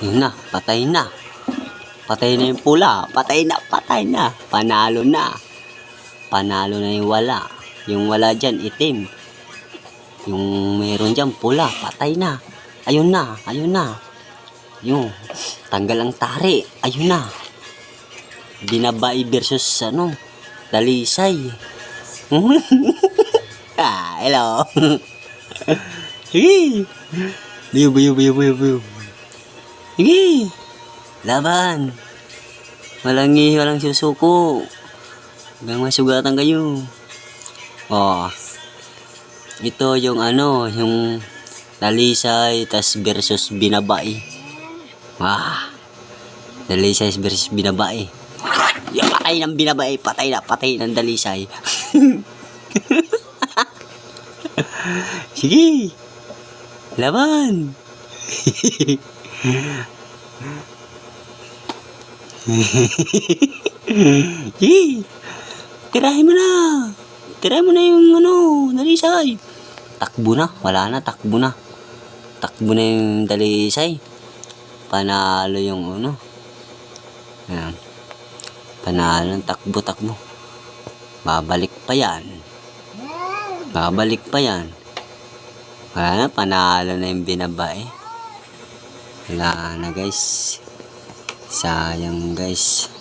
Na, patay na. Patay na yung pula. Patay na, patay na. Panalo na. Panalo na yung wala. Yung wala dyan, itim. Yung meron dyan, pula. Patay na. Ayun na, ayun na. Yung, tanggal ang tari. Ayun na. Binabay versus ano, dalisay. ah, hello. Sige. Biyo, biyo, biyo, biyo, biyo. Sige. Laban. Walang ngi, walang susuko. Hanggang masugatan kayo. Oh. Ito yung ano, yung dalisay tas versus binabay. Wah. Dalisay versus binabay. Yung patay ng binabay, patay na, patay ng dalisay. Sige. Laban. Sige. Tirahin mo na. Tirahin mo na yung ano, dalisay. Takbo na. Wala na, takbo na. Takbo na yung dalisay. Panalo yung ano. Ayan. Panalo ng takbo-takbo. Babalik pa yan. Babalik pa yan. Wala na, panalo na yung binabae. Wala na guys. Sayang guys.